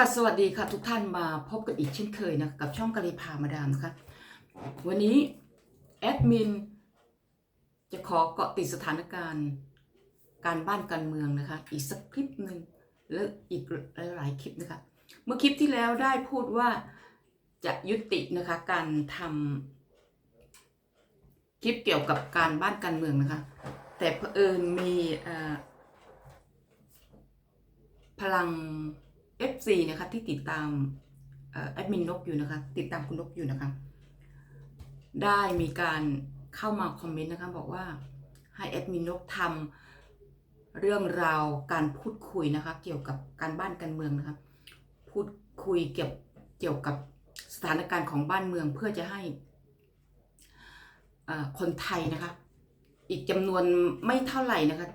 ค่ะสวัสดีค่ะทุกท่านมาพบกันอีกเช่นเคยนะกับช่องกะลีพามาดามนะคะวันนี้แอดมินจะขอเกาะติดสถานการณ์การบ้านการเมืองนะคะ อีกสักคลิปหนึ่งและอีกหลายๆคลิปนะคะ เมื่อคลิปที่แล้วได้พูดว่าจะยุตินะคะการทำคลิปเกี่ยวกับการบ้านการเมืองนะคะ แต่เผอิญมีพลัง FC นะคะที่ติดตามแอดมินนกอยู่นะคะ ติดตามคุณนกอยู่นะคะ ได้มีการเข้ามาคอมเมนต์นะคะ บอกว่าให้แอดมินนกทำเรื่องราวการพูดคุยนะคะ เกี่ยวกับการบ้านการเมืองนะคะ พูดคุยเกี่ยวเกี่ยวกับสถานการณ์ของบ้านเมืองเพื่อจะให้คนไทยนะคะ อีกจำนวนไม่เท่าไหร่นะคะ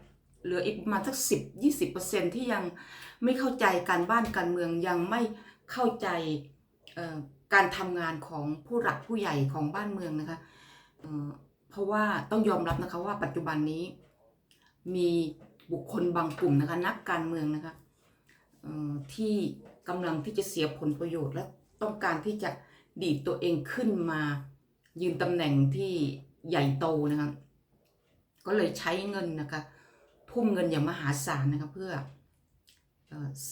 เหลืออีกประมาณสักสิบยี่สิบเปอร์เซ็นที่ยัง ไม่เข้าใจการบ้านการเมืองยังไม่เข้าใจการทำงานของผู้หลักผู้ใหญ่ของบ้านเมืองนะคะเพราะว่าต้องยอมรับนะคะว่าปัจจุบันนี้มีบุคคลบางกลุ่มนะคะนักการเมืองนะคะที่กำลังที่จะเสียผลประโยชน์และต้องการที่จะดีดตัวเองขึ้นมายืนตำแหน่งที่ใหญ่โตนะคะก็เลยใช้เงินนะคะทุ่มเงินอย่างมหาศาลนะคะเพื่อ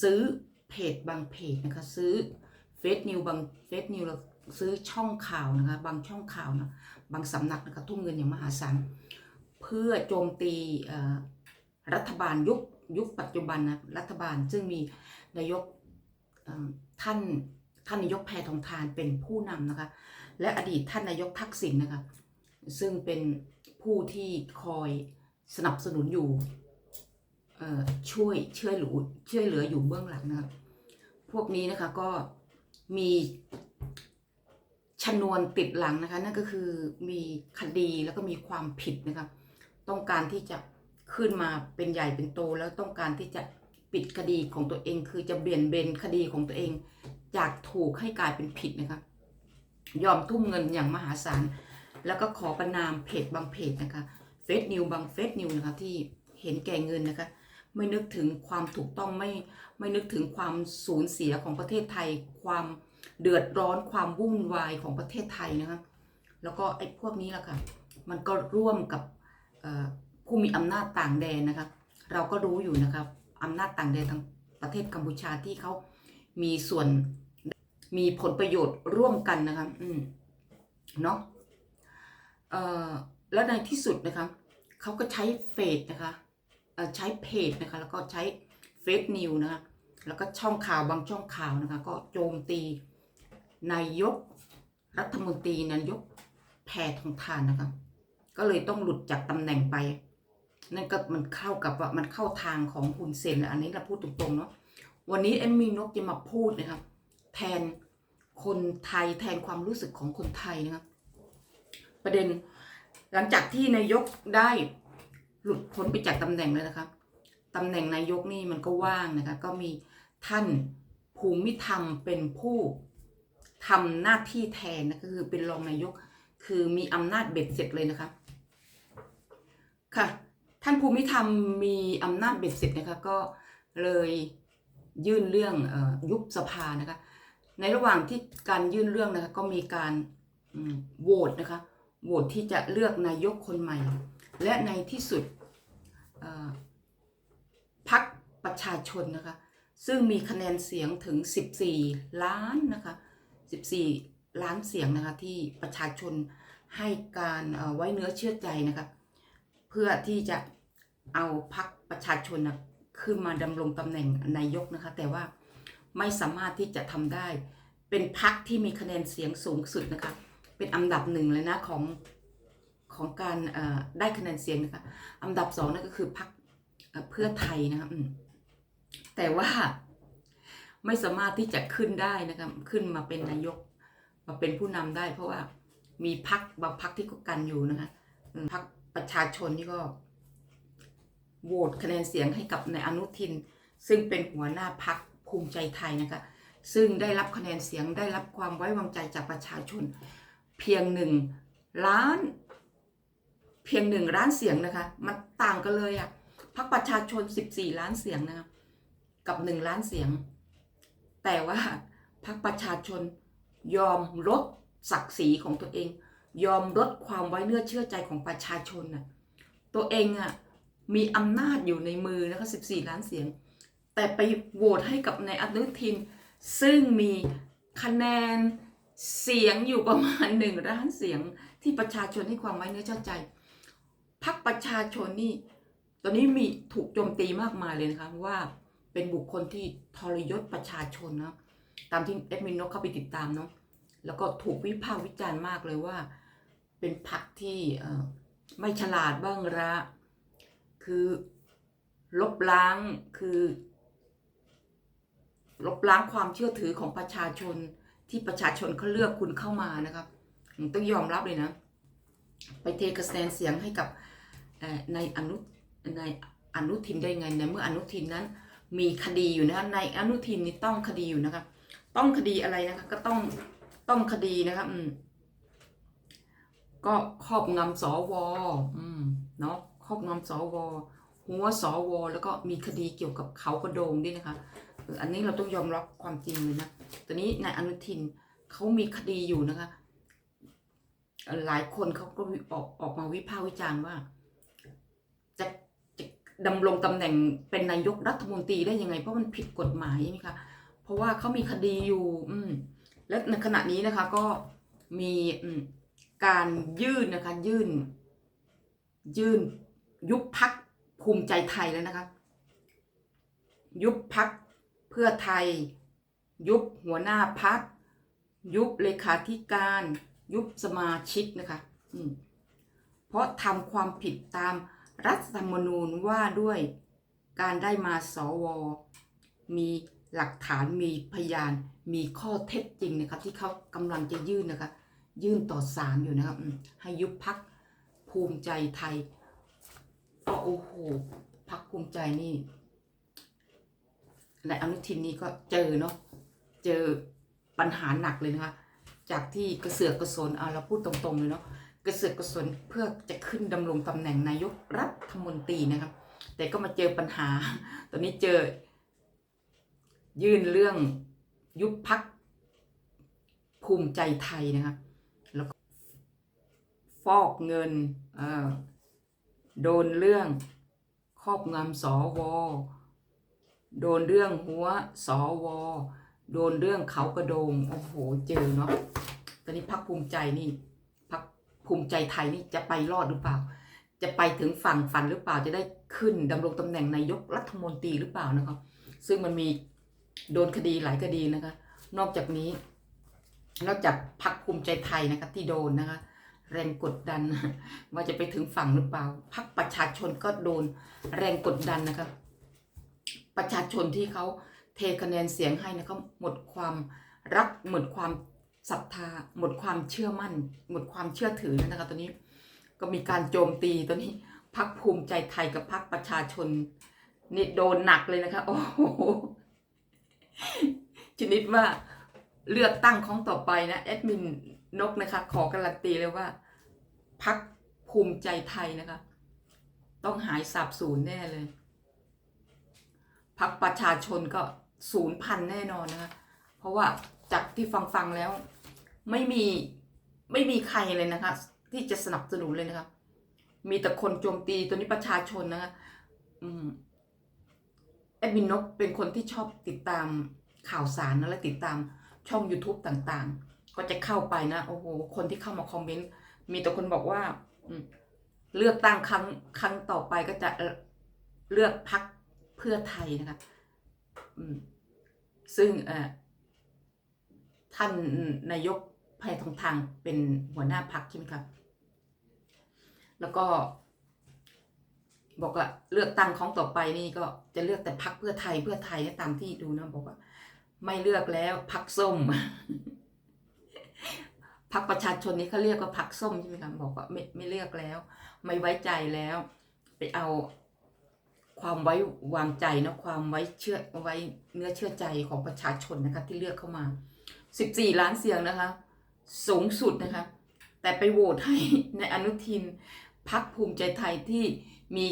ซื้อเพจบางเพจนะคะซื้อเฟซนิวบางเฟซนิวแล้วซื้อช่องข่าวนะคะบางช่องข่าวนะบางสำนักนะคะทุ่มเงินอย่างมหาศาลเพื่อโจมตีรัฐบาลยุคยุคปัจจุบันนะรัฐบาลซึ่งมีนายกท่านท่านนายกแพทองทานเป็นผู้นำนะคะและอดีตท่านนายกทักษิณนะคะซึ่งเป็นผู้ที่คอยสนับสนุนอยู่ ช่วยช่วยหลือช่วยเหลืออยู่เบื้องหลังนะครับพวกนี้นะคะก็มีชนวนติดหลังนะคะ นั่นก็คือมีคดีแล้วก็มีความผิดนะคะต้องการที่จะขึ้นมาเป็นใหญ่เป็นโต แล้วต้องการที่จะปิดคดีของตัวเอง คือจะเบี่ยนเบนคดีของตัวเอง จากถูกให้กลายเป็นผิดนะคะยอมทุ่มเงินอย่างมหาศาลแล้วก็ขอประนามเพจบางเพจนะคะเฟซนิวบางเฟซนิวนะคะที่เห็นแก่เงินนะคะ ไม่นึกถึงความถูกต้องไม่ไม่นึกถึงความสูญเสียของประเทศไทย ความเดือดร้อนความวุ่นวายของประเทศไทยนะคะแล้วก็ไอ้พวกนี้แหละค่ะมันก็ร่วมกับผู้มีอำนาจต่างแดนนะคะเราก็รู้อยู่นะครับอำนาจต่างแดนทางประเทศกัมพูชาที่เขามีส่วนมีผลประโยชน์ร่วมกันนะคะอืมเนาะเอ่อแล้วในที่สุดนะคะเขาก็ใช้เฟซนะคะ ใช้เพจนะคะ แล้วก็ใช้เฟซนิวนะคะ แล้วก็ช่องข่าวบางช่องข่าวนะคะ ก็โจมตีนายกรัฐมนตรีนายกแพทองทานนะคะ ก็เลยต้องหลุดจากตำแหน่งไป นั่นก็มันเข้ากับว่ามันเข้าทางของฮุนเซนอันนี้เราพูดตรงๆเนาะ วันนี้เอ็มมีนกจะมาพูดนะครับแทนคนไทยแทนความรู้สึกของคนไทยนะครับ ประเด็นหลังจากที่นายกได้ หลุดพ้นไปจากตำแหน่งแล้วนะคะตำแหน่งนายกนี่มันก็ว่างนะคะ ก็มีท่านภูมิธรรมเป็นผู้ทำหน้าที่แทนนะก็คือเป็นรองนายก คือมีอำนาจเบ็ดเสร็จเลยนะคะ ค่ะ ท่านภูมิธรรมมีอำนาจเบ็ดเสร็จนะคะ ก็เลยยื่นเรื่องออยุบสภานะคะ ในระหว่างที่การยื่นเรื่องนะคะ ก็มีการโหวตนะคะโหวตที่จะเลือกนายกคนใหม่ และในที่สุดพักประชาชนนะคะ ซึ่งมีคะแนนเสียงถึง 14 ล้านนะคะ 14 ล้านเสียงนะคะที่ประชาชนให้การไว้เนื้อเชื่อใจนะคะ เพื่อที่จะเอาพักประชาชนนะขึ้นมาดำรงตำแหน่งนายกนะคะ แต่ว่าไม่สามารถที่จะทำได้ เป็นพักที่มีคะแนนเสียงสูงสุดนะคะ เป็นอันดับหนึ่งเลยนะของ ของการได้คะแนนเสียงนะคะอันดับสองนั่นก็คือพรรคเพื่อไทยนะคะแต่ว่าไม่สามารถที่จะขึ้นได้นะคะขึ้นมาเป็นนายกมาเป็นผู้นำได้ เพราะว่ามีพรรคบางพรรคที่ก็กันอยู่นะคะพรรคประชาชนนี่ก็โหวตคะแนนเสียงให้กับนายอนุทิน ซึ่งเป็นหัวหน้าพรรคภูมิใจไทยนะคะซึ่งได้รับคะแนนเสียงได้รับความไว้วางใจจากประชาชน เพียงหนึ่งล้าน เพียงหนึ่งล้านเสียงนะคะ มันต่างกันเลยอะพรรคประชาชน14ล้านเสียงนะคะกับหนึ่งล้านเสียง แต่ว่าพรรคประชาชนยอมลดศักดิ์ศรีของตัวเอง ยอมลดความไว้เนื้อเชื่อใจของประชาชนน่ะตัวเองอะมีอำนาจอยู่ในมือนะคะ14 ล้านเสียง แต่ไปโหวตให้กับนายอนุทิน ซึ่งมีคะแนนเสียงอยู่ประมาณหนึ่งล้านเสียงที่ประชาชนให้ความไว้เนื้อเชื่อใจ พรรคประชาชนนี่ ตอนนี้มีถูกโจมตีมากมายเลยนะคะว่าเป็นบุคคลที่ทรยศประชาชนนะตามที่เอ็ดมินนกเข้าไปติดตามเนาะแล้วก็ถูกวิพากษ์วิจารณ์มากเลยว่า เป็นพรรคที่ไม่ฉลาดบ้างละคือลบล้างคือลบล้างความเชื่อถือของประชาชนที่ประชาชนเขาเลือกคุณเข้ามานะครับ ต้องยอมรับเลยนะ ไปเทคะแนนเสียงให้กับ ในอนุในอนุทินได้ไงในเมื่ออนุทินนั้นมีคดีอยู่นะคะในอนุทินนี่ต้องคดีอยู่นะคะต้องคดีอะไรนะคะก็ต้องต้องคดีนะคะอืมก็ครอบงำสวอืมเนาะครอบงำสวหัวสวแล้วก็มีคดีเกี่ยวกับเขากระโดงด้วยนะคะอันนี้เราต้องยอมรับความจริงเลยนะตอนนี้นายอนุทินเขามีคดีอยู่นะคะ หลายคนเขาก็ออกออกมาวิพากษ์วิจารณ์ว่า ดำรงตำแหน่งเป็นนายกรัฐมนตรีได้ยังไง เพราะมันผิดกฎหมายใช่ไหมคะเพราะว่าเขามีคดีอยู่ อืม และในขณะนี้นะคะก็มีอมการยื่นนะคะ ยื่น ยื่น ยุบพักภูมิใจไทยแล้วนะคะ ยุบพักเพื่อไทย ยุบหัวหน้าพัก ยุบเลขาธิการ ยุบสมาชิกนะคะเพราะทำความผิดตาม รัฐธรรมนูญว่าด้วยการได้มาสว มีหลักฐานมีพยาน มีข้อเท็จจริงนะคะที่เขากำลังจะยื่นนะคะยื่นต่อศาลอยู่นะครับให้ยุบพักภูมิใจไทยก็โอ้โหพักภูมิใจนี่และอนุทินนี่ก็เจอเนาะเจอปัญหาหนักเลยนะคะจากที่กระเสือกกระสนเอาเราพูดตรงๆเลยเนาะ ระเสือกกระสนเพื่อจะขึ้นดำรงตำแหน่งนายกรัฐมนตรีนะครับ แต่ก็มาเจอปัญหา ตอนนี้เจอ ยื่นเรื่องยุบพักภูมิใจไทยนะครับ แล้วก็ฟอกเงินเออโดนเรื่องครอบงำสวโดนเรื่องหัวสวโดนเรื่องเขากระโดง โอ้โห เจอเนาะ ตอนนี้พักภูมิใจนี่ ภูมิใจไทยนี่จะไปรอดหรือเปล่า จะไปถึงฝั่งฝันหรือเปล่าจะได้ขึ้นดำรงตำแหน่งนายกรัฐมนตรีหรือเปล่านะครับ ซึ่งมันมีโดนคดีหลายคดีนะคะ นอกจากนี้นอกจากพักภูมิใจไทยนะคะที่โดนนะคะแรงกดดันว่าจะไปถึงฝั่งหรือเปล่าพักประชาชนก็โดนแรงกดดันนะคะประชาชนที่เขาเทคะแนนเสียงให้นะเขาหมดความรักหมดความ ศรัทธา หมดความเชื่อมั่น หมดความเชื่อถือนะคะตอนนี้ก็มีการโจมตีตอนนี้พักภูมิใจไทยกับพักประชาชนนี่โดนหนักเลยนะคะ โอ้โหชนิดว่าเลือกตั้งของต่อไปนะแอดมินนกนะคะ ขอการันตีเลยว่าพักภูมิใจไทยนะคะ ต้องหายสาบสูญแน่เลยพักประชาชนก็ศูนย์พันแน่นอนนะคะ เพราะว่าจากที่ฟังฟังแล้ว ไม่มีไม่มีใครเลยนะคะ ที่จะสนับสนุนเลยนะคะ มีแต่คนโจมตีตัวนี้ประชาชนนะคะอืมแอดมินนกเป็นคนที่ชอบติดตามข่าวสารนะและติดตามช่อง YouTube ต่างๆ ก็จะเข้าไปนะโอ้โหคนที่เข้ามาคอมเมนต์มีแต่คนบอกว่าเลือกตั้งครั้งครั้งต่อไปก็จะเลือกพักเพื่อไทยนะคะซึ่งท่านนายก แพทองทางเป็นหัวหน้าพักใช่ไหมครับ แล้วก็ บอกว่าเลือกตั้งของต่อไปนี่ก็จะเลือกแต่พักเพื่อไทยเพื่อไทยตามที่ดูนะบอกว่า ไม่เลือกแล้วพักส้มพักประชาชนนี่เขาเรียกว่าพักส้มใช่ไหมครับบอกว่าไม่ไม่เลือกแล้ว ไม่ไว้ใจแล้ว ไปเอาความไว้วางใจนะความไว้เชื่อไว้เนื้อเชื่อใจของประชาชนนะคะที่เลือกเข้ามา 14 ล้านเสียงนะคะ สูงสุดนะคะ แต่ไปโหวตให้ในอนุทินพักภูมิใจไทยที่มี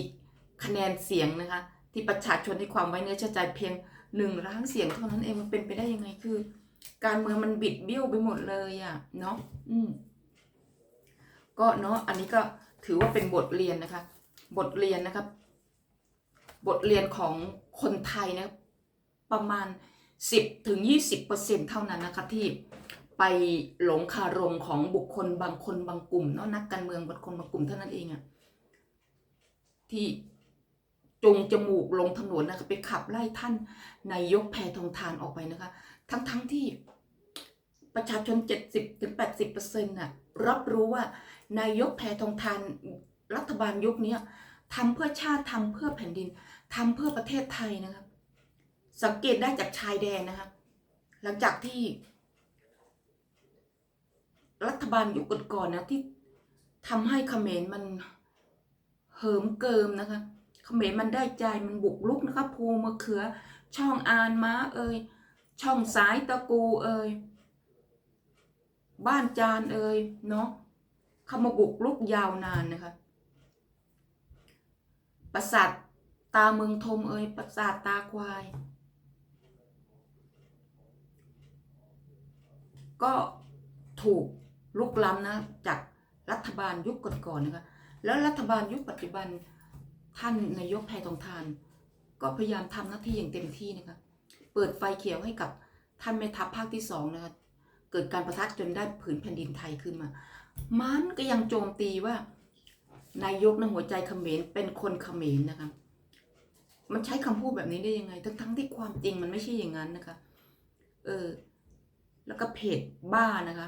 คะแนนเสียงนะคะ ที่ประชาชนให้ความไว้เนื้อเชื่อใจเพียงหนึ่งล้านเสียงเท่านั้นเองมันเป็นไปได้ยังไงคือ การเมืองมันบิดเบี้ยวไปหมดเลยอะ่ะเนาะอืมก็เนาะอันนี้ก็ถือว่าเป็นบทเรียนนะคะ บทเรียนนะครับ บทเรียนของคนไทยนะประมาณ 10ถึง20เปอร์เซ็นเท่านั้นนะคะที่ ไปหลงคารมของบุคคลบางคนบางกลุ่มเนาะนักการเมืองบางคนบางกลุ่มเท่านั้นเองอะที่จงจมูกลงถนนนะคะไปขับไล่ท่านนายกแพทองทานออกไปนะคะ ทั้งๆทที่ประชาชน 70ถึง80เปอร์เซ็นต์น่ะรับรู้ว่านายกแพทองทานรัฐบาลยุคนี้ทำเพื่อชาติทำเพื่อแผ่นดินทำเพื่อประเทศไทยนะครับสังเกตได้จากชายแดนนะครับหลังจากที่ บาลยุคก่อนๆนะที่ทำให้เขมรมันเหิมเกิมนะคะ เขมรมันได้ใจมันบุกลุกนะคะภูมะเขือ ช่องอานม้าเอ่ยช่องสายตะกูเอ่ยบ้านจานเอ่ยเนาะเขามาบุกลุกยาวนานนะคะปราสาทตาเมืองทมเอ่ยปราสาทตาควาย ก็ถูก ลุกล้ำนะจากรัฐบาลยุคก่อนๆนะคะแล้วรัฐบาลยุคปัจจุบันท่านนายกแพทองทาน ก็พยายามทำหน้าที่อย่างเต็มที่นะคะเปิดไฟเขียวให้กับท่านแม่ทัพภาคที่สองนะคะเกิดการประทัดจนได้ผืนแผ่นดินไทยขึ้นมา มันก็ยังโจมตีว่านายกนะหัวใจเขมรเป็นคนเขมรนะคะมันใช้คำพูดแบบนี้ได้ยังไง ทั้งทั้งๆที่ความจริงมันไม่ใช่อย่างนั้นนะคะ เออ แล้วก็เพจบ้านะคะ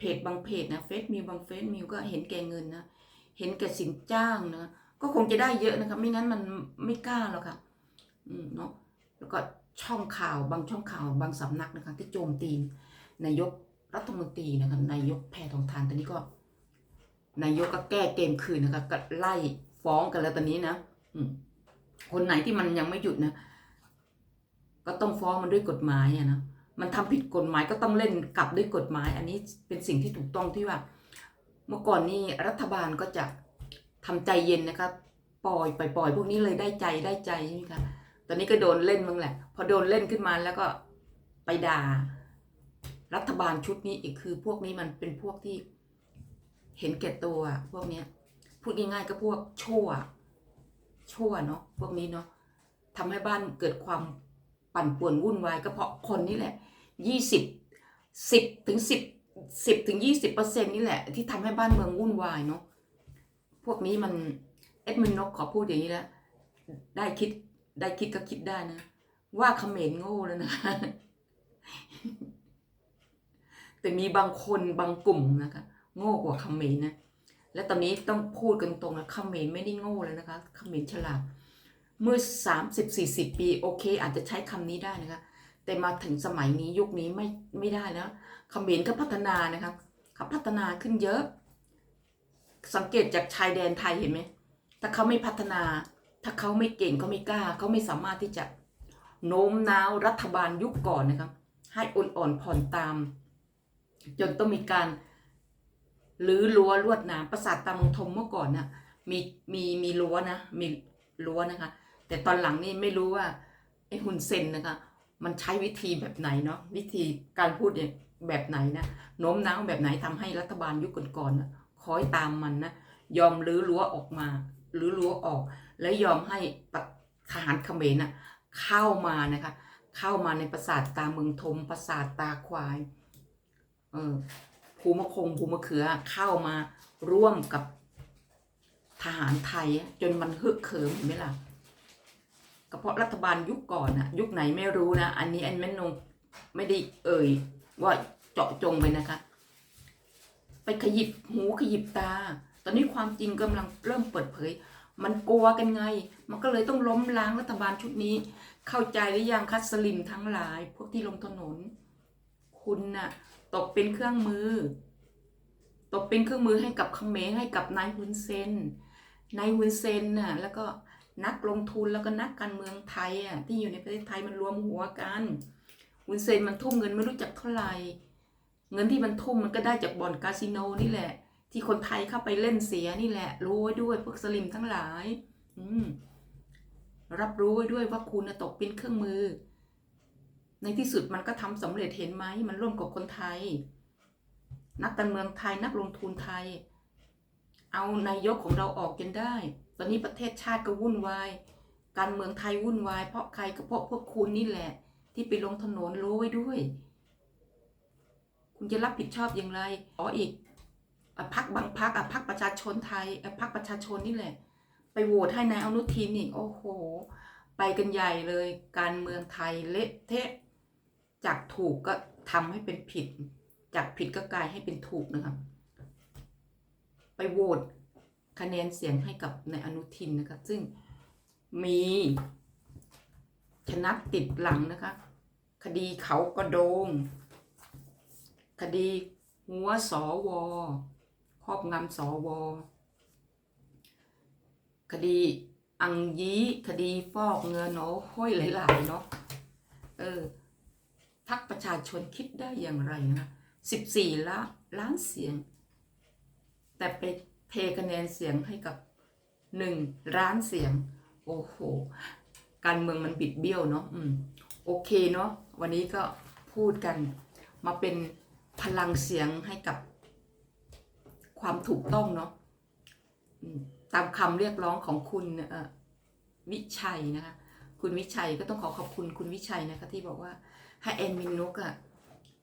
เพจบางเพจนะเฟซมิวบางเฟซมิวก็เห็นแก่เงินนะเห็นแก่สินจ้างนะก็คงจะได้เยอะนะคะไม่งั้นมันไม่กล้าหรอกค่ะอืมเนาะแล้วก็ช่องข่าวบางช่องข่าวบางสำนักนะคะที่โจมตีนายกรัฐมนตรีนะคะนายกแพทองทานตอนนี้ก็ นายกก็แก้เกมคืนนะคะก็ไล่ฟ้องกันแล้วตอนนี้นะอืคนไหนที่มันยังไม่หยุดนะ ก็ต้องฟ้องมันด้วยกฎหมายอะนะ มันทำผิดกฎหมายก็ต้องเล่นกลับด้วยกฎหมาย อันนี้เป็นสิ่งที่ถูกต้องที่ว่า เมื่อก่อนนี่รัฐบาลก็จะทำใจเย็นนะคะปล่อยปล่อยปล่อยพวกนี้เลยได้ใจได้ใจใช่ไหมคะตอนนี้ก็โดนเล่นมึงแหละ พอโดนเล่นขึ้นมาแล้วก็ไปด่า รัฐบาลชุดนี้อีกคือพวกนี้มันเป็นพวกที่เห็นแก่ตัวอะพวกเนี้ยพูดง่ายๆก็พวกชั่ว ชั่วเนาะพวกนี้เนาะทำให้บ้านเกิดความ ปั่นป่วนวุ่นวายก็เพราะคนนี่แหละยี่สิบสิบถึงสิบสิบถึงยี่สิบเปอร์เซ็นนี่แหละ ที่ทำให้บ้านเมืองวุ่นวายเนาะพวกนี้มันเอ็ดมินนกขอพูดอย่างนี้แล้วได้คิดได้คิดก็คิดได้นะ ว่าเขมรโง่แล้วนะแต่มีบางคนบางกลุ่มนะคะ โง่กว่าเขมรนะและตอนนี้ต้องพูดกันตรงนะเขมรไม่ได้โง่เลยนะคะเขมรฉลาด เมื่อ 30 40 ปีโอเค อาจจะใช้คำนี้ได้นะคะแต่มาถึงสมัยนี้ยุคนี้ไม่ไม่ได้แล้วเขมรก็พัฒนานะครับเขาพัฒนาขึ้นเยอะ สังเกตจากชายแดนไทยเห็นไหมถ้าเขาไม่พัฒนา ถ้าเขาไม่เก่งเขาไม่กล้าเขาไม่สามารถที่จะโน้มน้าวรัฐบาลยุคก่อนนะครับให้อ่อนๆผ่อนตาม จนต้องมีการหรือรั้วลวดหนามปราสาทตามงทมเมื่อก่อนน่ะมีมีมีรั้วนะมีรั้วนะคะ แต่ตอนหลังนี่ไม่รู้ว่าไอ้ฮุนเซนนะคะมันใช้วิธีแบบไหนเนาะวิธีการพูดเนี่ยแบบไหนนะโน้มน้าวแบบไหนทำให้รัฐบาลยุคก่อนๆน่ะคอยตามมันนะยอมรื้อรั้วออกมาหรือรั้วออก และยอมให้ทหารเขมรน่ะเข้ามานะคะเข้ามาในปราสาทตาเมืองทมปราสาทตาควายเออภูมะคงภูมะเขือเข้ามาร่วมกับทหารไทยจนมันฮึกเหิมเห็นไหมล่ะ ก็เพราะรัฐบาลยุคก่อนนะยุคไหนไม่รู้นะ อันนี้อันไม่นงไม่ได้เอ่ย ว่าเจาะจงไปนะคะ ไปขยิบหูขยิบตา ตอนนี้ความจริงกำลังเริ่มเปิดเผย มันกลัวกันไง มันก็เลยต้องล้มล้างรัฐบาลชุดนี้ เข้าใจหรือยังคัสลิมทั้งหลาย พวกที่ลงถนน คุณน่ะตกเป็นเครื่องมือ ตกเป็นเครื่องมือให้กับเขมรให้กับนายฮุนเซนนายฮุนเซนน่ะแล้วก็ นักลงทุนแล้วก็นักการเมืองไทยอะที่อยู่ในประเทศไทยมันรวมหัวกันฮุนเซนมันทุ่มเงินไม่รู้จักเท่าไหร่เงินที่มันทุ่มมันก็ได้จากบ่อนคาสิโนนี่แหละ ที่คนไทยเข้าไปเล่นเสียนี่แหละ รู้ไว้ด้วยพวกสลิมทั้งหลาย อืมรับรู้ไว้ด้วยว่าคุณตกเป็นเครื่องมือ ในที่สุดมันก็ทำสำเร็จเห็นไหมมันร่วมกับคนไทย นักการเมืองไทยนักลงทุนไทย เอานายกของเราออกจนได้ ตอนนี้ประเทศชาติก็วุ่นวาย การเมืองไทยวุ่นวาย เพราะใครก็เพราะพวกคุณนี่แหละ ที่ไปลงถนนรู้ไว้ด้วย คุณจะรับผิดชอบอย่างไรขออีกอะพักบางพักอะพักประชาชนไทยอะพักประชาชนนี่แหละ ไปโหวตให้นายอนุทินอีกโอ้โห ไปกันใหญ่เลย การเมืองไทยเละเทะจากถูกก็ทำให้เป็นผิด จากผิดก็กลายให้เป็นถูกนะครับ ไปโหวต คะแนนเสียงให้กับนายอนุทินนะครับซึ่งมีชนะติดหลังนะคะ คดีเขากระโดง คดีหัวสอวอครอบงำสอวอคดีอังยีคดีฟอกเงินโอ้ห้อยหลายๆเนาะเออพักประชาชนคิดได้อย่างไรนะสิบสี่ล้านล้านเสียง แต่ไป เทคะแนนเสียงให้กับหนึ่งล้านเสียง โอ้โห การเมืองมันบิดเบี้ยวเนาะอืมโอเคเนาะวันนี้ก็พูดกันมาเป็นพลังเสียงให้กับความถูกต้องเนาะตามคำเรียกร้องของคุณวิชัยนะคะคุณวิชัยก็ต้องขอขอบคุณคุณวิชัยนะคะที่บอกว่าให้แอนมินนุกอะ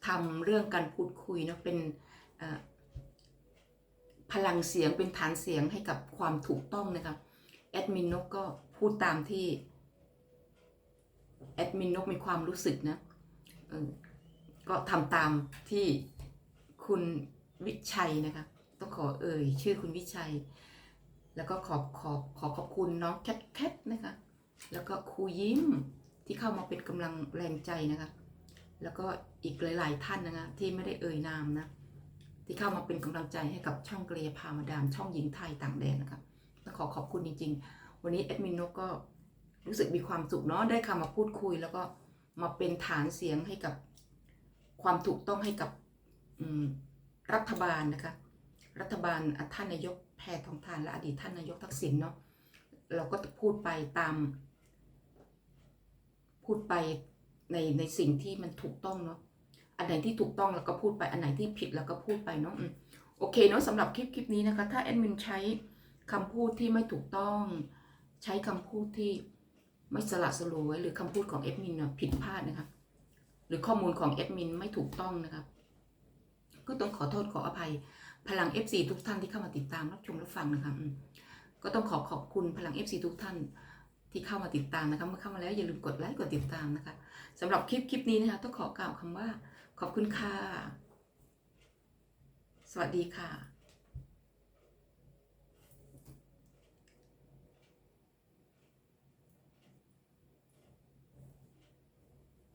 ทำเรื่องการพูดคุยเนาะเป็นอ พลังเสียงเป็นฐานเสียงให้กับความถูกต้องนะคะแอดมินนกก็พูดตามที่แอดมินนกมีความรู้สึกนะก็ทำตามที่คุณวิชัยนะคะต้องขอเอ่ยชื่อคุณวิชัย แล้วก็ขอบขอบขอขอบคุณน้องแคทแคทนะคะแล้วก็ครูยิ้มที่เข้ามาเป็นกำลังแรงใจนะคะแล้วก็อีกหลาย ๆ ท่านนะคะที่ไม่ได้เอ่ยนามนะ ที่เข้ามาเป็นกำลังใจให้กับช่องเกลียพามาดาม ช่องหญิงไทยต่างแดนนะคะต้องขอขอบคุณจริง ๆ วันนี้แอดมินนกก็รู้สึกมีความสุขเนาะได้คำมาพูดคุย แล้วก็มาเป็นฐานเสียงให้กับความถูกต้องให้กับรัฐบาลนะคะรัฐบาลท่านนายกแพทองทานและอดีตท่านนายกทักษิณเนาะเราก็พูดไปตาม พูดไปในในสิ่งที่มันถูกต้องเนาะ อันไหนที่ถูกต้องเราก็พูดไป อันไหนที่ผิดเราก็พูดไปเนาะอืมโอเคเนาะสำหรับคลิปคลิปนี้นะคะ ถ้าแอดมินใช้คำพูดที่ไม่ถูกต้อง ใช้คำพูดที่ไม่สละสลวยหรือคำพูดของแอดมินน่ะผิดพลาดนะคะ หรือข้อมูลของแอดมินไม่ถูกต้องนะครับก็ต้องขอโทษขออภัย พลัง FC ทุกท่านที่เข้ามาติดตามรับชมรับฟังนะคะอืมก็ต้องขอขอบคุณพลัง FC ทุกท่านที่เข้ามาติดตามนะคะเมื่อเข้ามาแล้วอย่าลืมกดไลค์กดติดตามนะคะสำหรับคลิปคลิปนี้นะคะต้องขอกล่าวคำว่า ขอบคุณค่ะ สวัสดีค่ะ